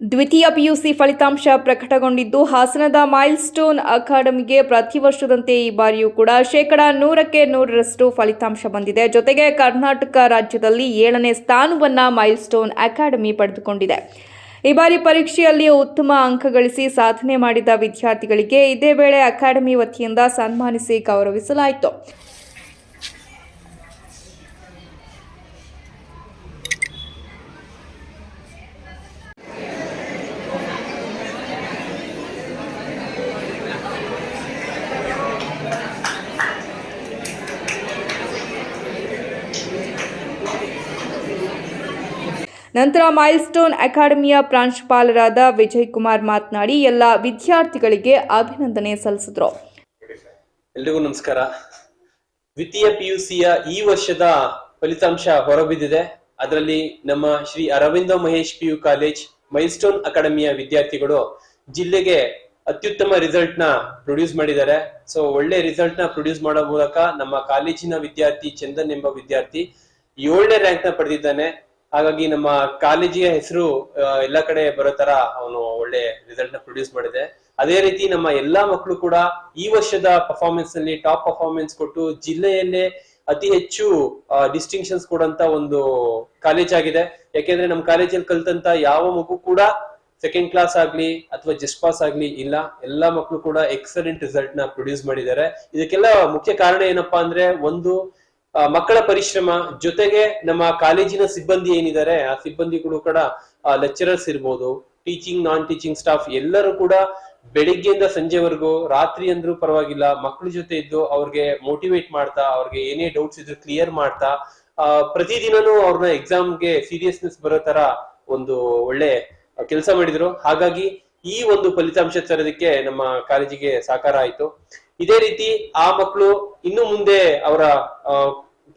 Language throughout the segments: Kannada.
ದ್ವಿತೀಯ ಪಿಯುಸಿ ಫಲಿತಾಂಶ ಪ್ರಕಟಗೊಂಡಿದ್ದು, ಹಾಸನದ ಮೈಲ್ ಸ್ಟೋನ್ ಅಕಾಡೆಮಿಗೆ ಪ್ರತಿ ವರ್ಷದಂತೆ ಈ ಬಾರಿಯೂ ಕೂಡ ಶೇಕಡ ನೂರಕ್ಕೆ ನೂರರಷ್ಟು ಫಲಿತಾಂಶ ಬಂದಿದೆ. ಜೊತೆಗೆ ಕರ್ನಾಟಕ ರಾಜ್ಯದಲ್ಲಿ ಏಳನೇ ಸ್ಥಾನವನ್ನ ಮೈಲ್ ಸ್ಟೋನ್ ಅಕಾಡೆಮಿ ಪಡೆದುಕೊಂಡಿದೆ. ಈ ಬಾರಿ ಪರೀಕ್ಷೆಯಲ್ಲಿ ಉತ್ತಮ ಅಂಕ ಗಳಿಸಿ ಸಾಧನೆ ಮಾಡಿದ ವಿದ್ಯಾರ್ಥಿಗಳಿಗೆ ಇದೇ ವೇಳೆ ಅಕಾಡೆಮಿ ವತಿಯಿಂದ ಸನ್ಮಾನಿಸಿ ಗೌರವಿಸಲಾಯಿತು. ನಂತರ ಮೈಲ್ಸ್ಟೋನ್ ಅಕಾಡೆಮಿಯ ಪ್ರಾಂಶುಪಾಲರಾದ ವಿಜಯ್ ಕುಮಾರ್ ಮಾತನಾಡಿ, ಎಲ್ಲ ವಿದ್ಯಾರ್ಥಿಗಳಿಗೆ ಅಭಿನಂದನೆ ಸಲ್ಲಿಸಿದರು. ಎಲ್ರಿಗೂ ನಮಸ್ಕಾರ. ದ್ವಿತೀಯ ಪಿಯುಸಿಯ ಈ ವರ್ಷದ ಫಲಿತಾಂಶ ಹೊರಬಿದ್ದಿದೆ. ಅದರಲ್ಲಿ ನಮ್ಮ Shri Aravinda Mahesh P U college milestone ಅಕಾಡೆಮಿಯ ವಿದ್ಯಾರ್ಥಿಗಳು ಜಿಲ್ಲೆಗೆ ಅತ್ಯುತ್ತಮ ರಿಸಲ್ಟ್ನ ಪ್ರೊಡ್ಯೂಸ್ ಮಾಡಿದ್ದಾರೆ. ಸೊ, ಒಳ್ಳೆ ರಿಸಲ್ಟ್ನ ಪ್ರೊಡ್ಯೂಸ್ ಮಾಡೋ ಮೂಲಕ ನಮ್ಮ ಕಾಲೇಜಿನ ವಿದ್ಯಾರ್ಥಿ ಚಂದನ್ ಎಂಬ ವಿದ್ಯಾರ್ಥಿ ಏಳನೇ ರ್ಯಾಂಕ್ನ ಪಡೆದಿದ್ದಾನೆ. ಹಾಗಾಗಿ ನಮ್ಮ ಕಾಲೇಜಿಯ ಹೆಸರು ಎಲ್ಲ ಕಡೆ ಬರೋ ತರ ಅವನು ಒಳ್ಳೆ ರಿಸಲ್ಟ್ನ ಪ್ರೊಡ್ಯೂಸ್ ಮಾಡಿದೆ. ಅದೇ ರೀತಿ ನಮ್ಮ ಎಲ್ಲಾ ಮಕ್ಕಳು ಕೂಡ ಈ ವರ್ಷದ ಪರ್ಫಾರ್ಮೆನ್ಸ್ನಲ್ಲಿ ಟಾಪ್ ಪರ್ಫಾರ್ಮೆನ್ಸ್ ಕೊಟ್ಟು ಜಿಲ್ಲೆಯಲ್ಲೇ ಅತಿ ಹೆಚ್ಚು ಡಿಸ್ಟಿಂಕ್ಷನ್ಸ್ ಕೊಡಂತ ಒಂದು ಕಾಲೇಜ್ ಆಗಿದೆ. ಯಾಕೆಂದ್ರೆ ನಮ್ಮ ಕಾಲೇಜಲ್ಲಿ ಕಲ್ತಂತ ಯಾವ ಮಗು ಕೂಡ ಸೆಕೆಂಡ್ ಕ್ಲಾಸ್ ಆಗ್ಲಿ ಅಥವಾ ಜಸ್ಟ್ ಪಾಸ್ ಆಗ್ಲಿ ಇಲ್ಲ. ಎಲ್ಲಾ ಮಕ್ಕಳು ಕೂಡ ಎಕ್ಸಲೆಂಟ್ ರಿಸಲ್ಟ್ನ ಪ್ರೊಡ್ಯೂಸ್ ಮಾಡಿದ್ದಾರೆ. ಇದಕ್ಕೆಲ್ಲ ಮುಖ್ಯ ಕಾರಣ ಏನಪ್ಪಾ ಅಂದ್ರೆ ಒಂದು ಮಕ್ಕಳ ಪರಿಶ್ರಮ ಜೊತೆಗೆ ನಮ್ಮ ಕಾಲೇಜಿನ ಸಿಬ್ಬಂದಿ ಏನಿದ್ದಾರೆ, ಆ ಸಿಬ್ಬಂದಿಗಳು ಕೂಡ ಲೆಕ್ಚರರ್ಸ್ ಇರ್ಬೋದು ಟೀಚಿಂಗ್ ನಾನ್ ಟೀಚಿಂಗ್ ಸ್ಟಾಫ್ ಎಲ್ಲರೂ ಕೂಡ ಬೆಳಿಗ್ಗೆಯಿಂದ ಸಂಜೆವರೆಗೂ, ರಾತ್ರಿ ಅಂದ್ರೂ ಪರವಾಗಿಲ್ಲ ಮಕ್ಕಳ ಜೊತೆ ಇದ್ದು ಅವ್ರಿಗೆ ಮೋಟಿವೇಟ್ ಮಾಡ್ತಾ, ಅವ್ರಿಗೆ ಏನೇ ಡೌಟ್ಸ್ ಇದ್ರು ಕ್ಲಿಯರ್ ಮಾಡ್ತಾ ಪ್ರತಿದಿನನೂ ಅವ್ರನ್ನ ಎಕ್ಸಾಮ್ಗೆ ಸೀರಿಯಸ್ನೆಸ್ ಬರೋ ತರ ಒಂದು ಒಳ್ಳೆ ಕೆಲಸ ಮಾಡಿದ್ರು. ಹಾಗಾಗಿ ಈ ಒಂದು ಫಲಿತಾಂಶ ತರೋದಕ್ಕೆ ನಮ್ಮ ಕಾಲೇಜಿಗೆ ಸಾಕಾರ ಆಯ್ತು. ಇದೇ ರೀತಿ ಆ ಮಕ್ಕಳು ಇನ್ನು ಮುಂದೆ ಅವರ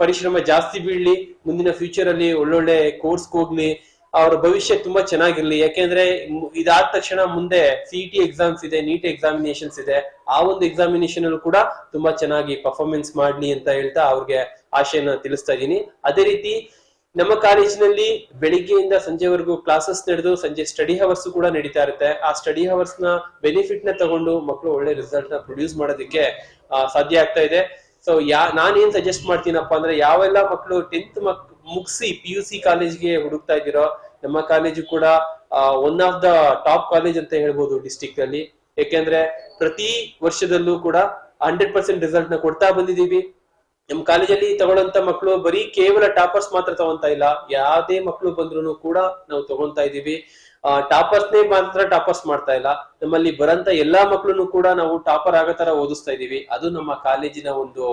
ಪರಿಶ್ರಮ ಜಾಸ್ತಿ ಬೀಳ್ಲಿ, ಮುಂದಿನ ಫ್ಯೂಚರ್ ಅಲ್ಲಿ ಒಳ್ಳೊಳ್ಳೆ ಕೋರ್ಸ್ ಹೋಗ್ಲಿ, ಅವರ ಭವಿಷ್ಯ ತುಂಬಾ ಚೆನ್ನಾಗಿರ್ಲಿ. ಯಾಕೆಂದ್ರೆ ಇದಾದ ತಕ್ಷಣ ಮುಂದೆ ಸಿಇಟಿ ಎಕ್ಸಾಮ್ಸ್ ಇದೆ ನೀಟ್ ಎಕ್ಸಾಮಿನೇಷನ್ಸ್ ಇದೆ. ಆ ಒಂದು ಎಕ್ಸಾಮಿನೇಷನ್ ಅಲ್ಲೂ ಕೂಡ ತುಂಬಾ ಚೆನ್ನಾಗಿ ಪರ್ಫಾರ್ಮೆನ್ಸ್ ಮಾಡ್ಲಿ ಅಂತ ಹೇಳ್ತಾ ಅವ್ರಿಗೆ ಆಶೆಯನ್ನ ತಿಳಿಸ್ತಾ ಇದ್ದೀನಿ. ಅದೇ ರೀತಿ ನಮ್ಮ ಕಾಲೇಜಿನಲ್ಲಿ ಬೆಳಿಗ್ಗೆಯಿಂದ ಸಂಜೆವರೆಗೂ ಕ್ಲಾಸಸ್ ನಡೆದು ಸಂಜೆ ಸ್ಟಡಿ ಅವರ್ಸ್ ಕೂಡ ನಡೀತಾ ಇರುತ್ತೆ. ಆ ಸ್ಟಡಿ ಅವರ್ಸ್ನ ಬೆನಿಫಿಟ್ನ ತಗೊಂಡು ಮಕ್ಕಳು ಒಳ್ಳೆ ರಿಸಲ್ಟ್ನ ಪ್ರೊಡ್ಯೂಸ್ ಮಾಡೋದಕ್ಕೆ ಸಾಧ್ಯ ಆಗ್ತಾ ಇದೆ. ಸೊ ಯಾ, ನಾನೇನ್ ಸಜೆಸ್ಟ್ ಮಾಡ್ತೀನಪ್ಪ ಅಂದ್ರೆ ಯಾವೆಲ್ಲ ಮಕ್ಕಳು ಟೆಂತ್ ಮಕ್, ಮುಗಿಸಿ ಪಿ ಯು ಸಿ ಕಾಲೇಜ್ಗೆ ಹುಡುಕ್ತಾ ಇದ್ದೀರೋ, ನಮ್ಮ ಕಾಲೇಜು ಕೂಡ one of the top college ಅಂತ ಹೇಳ್ಬೋದು ಡಿಸ್ಟಿಕ್ ಅಲ್ಲಿ. ಯಾಕೆಂದ್ರೆ ಪ್ರತಿ ವರ್ಷದಲ್ಲೂ ಕೂಡ ಹಂಡ್ರೆಡ್ ಪರ್ಸೆಂಟ್ ರಿಸಲ್ಟ್ನ ಕೊಡ್ತಾ ಬಂದಿದೀವಿ ನಮ್ ಕಾಲೇಜಲ್ಲಿ ತಗೊಳ್ಳಂತ ಮಕ್ಕಳು ಬರೀ ಕೇವಲ ಟಾಪರ್ಸ್ ಮಾತ್ರ ತಗೊಂತಾ ಇಲ್ಲ. ಯಾವುದೇ ಮಕ್ಕಳು ಬಂದ್ರು ಕೂಡ ನಾವು ತಗೊಂತಾ ಇದೀವಿ ಟಾಪರ್ಸ್ ನೇ ಮಾತ್ರ ಟಾಪರ್ಸ್ ಮಾಡ್ತಾ ಇಲ್ಲ. ನಮ್ಮಲ್ಲಿ ಬರಂತ ಎಲ್ಲಾ ಮಕ್ಕಳನ್ನು ಕೂಡ ನಾವು ಟಾಪರ್ ಆಗೋ ತರ ಓದಿಸ್ತಾ ಇದೀವಿ ಅದು ನಮ್ಮ ಕಾಲೇಜಿನ ಒಂದು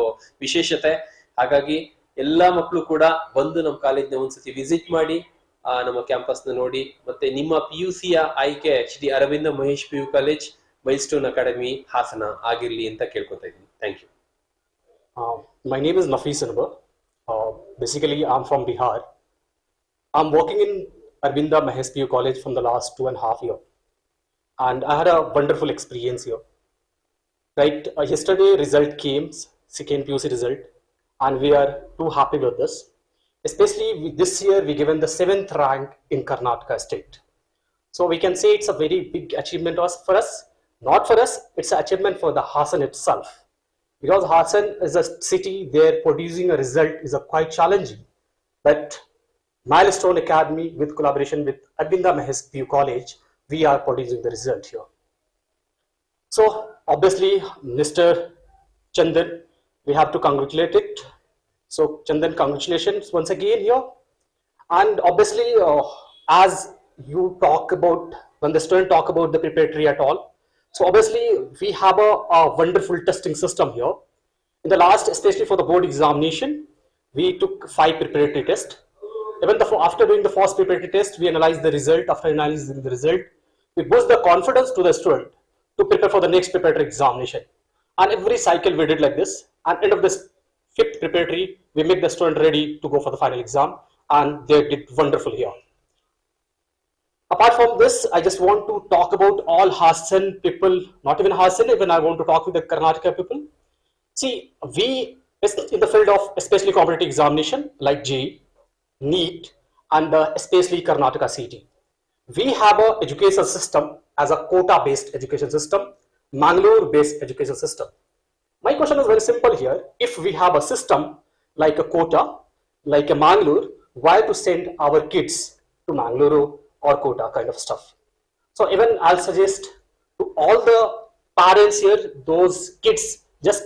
ವಿಶೇಷತೆ. ಹಾಗಾಗಿ ಎಲ್ಲಾ ಮಕ್ಕಳು ಕೂಡ ಬಂದು ನಮ್ಮ ಕಾಲೇಜ್ನ ಒಂದ್ಸತಿ ವಿಸಿಟ್ ಮಾಡಿ ಆ, ನಮ್ಮ ಕ್ಯಾಂಪಸ್ನ ನೋಡಿ ಮತ್ತೆ ನಿಮ್ಮ ಪಿ ಯು ಸಿಯ ಆಯ್ಕೆ Shri Aravinda Mahesh P U college milestone academy Hassan ಆಗಿರ್ಲಿ ಅಂತ ಕೇಳ್ಕೊತಾ ಇದ್ದೀನಿ. Thank you. Uh, my name is Nafis Anwar. Uh, basically, I'm from Bihar. I'm working in Arvinda Mahesh PU College from the last two and a half year, and I had a wonderful experience here. Right, uh, yesterday result came, second PUC result, and we are too happy with this. Especially this year, we given the seventh rank in Karnataka state. So we can say it's a very big achievement for us. Not for us, it's an achievement for the Hassan itself because Hassan is a city there producing a result is a quite challenging. But Milestone Academy with collaboration with Abinda Mahesh PU College, we are producing the result here. So obviously, Mr. Chandan, we have to congratulate it. So Chandan, congratulations once again here. And obviously, uh, as you talk about when the student talk about the preparatory at all, so obviously we have a, a wonderful testing system here. In the last, especially for the board examination, we took five preparatory tests. Even the, after doing the first preparatory test, we analyzed the result. After analyzing the result, we boost the confidence to the student to prepare for the next preparatory examination. And every cycle we did like this. And end of this fifth preparatory, we make the student ready to go for the final exam, and they did wonderful here. Apart from this, I just want to talk about all Hassan people, not even Hassan, even I want to talk with the Karnataka people. See, we in the field of especially competitive examination like JEE, NEET, and uh, especially Karnataka CT. we have a education system as a quota based education system, Mangalore based education system. My question is very simple here. If we have a system like a quota, like a Mangalore, why to send our kids to Mangalore or quota kind of stuff? So even I'll suggest to all the parents here, those kids just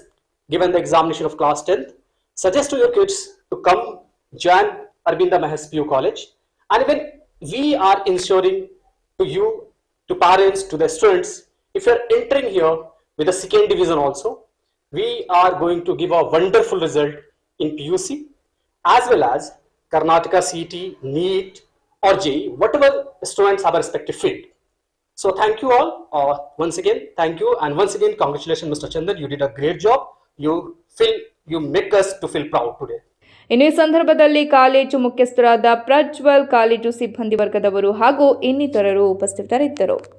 given the examination of class 10th, suggest to your kids to come join Arbinda Mahes PU College. And even we are ensuring to you, to parents, to the students, if you're entering here with the second division also, we are going to give a wonderful result in PUC as well as Karnataka CET, NEET or JE, whatever students have a respective field. So thank you all. Uh, once again, thank you. And once again, congratulations, Mr. Chandan. You did a great job. You feel, you make us to feel proud today. ಇನ್ನು ಈ ಸಂದರ್ಭದಲ್ಲಿ ಕಾಲೇಜು ಮುಖ್ಯಸ್ಥರಾದ ಪ್ರಜ್ವಲ್ ಕಾಲೇಜು ಸಿಬ್ಬಂದಿ ವರ್ಗದವರು ಹಾಗೂ ಇನ್ನಿತರರು ಉಪಸ್ಥಿತರಿದ್ದರು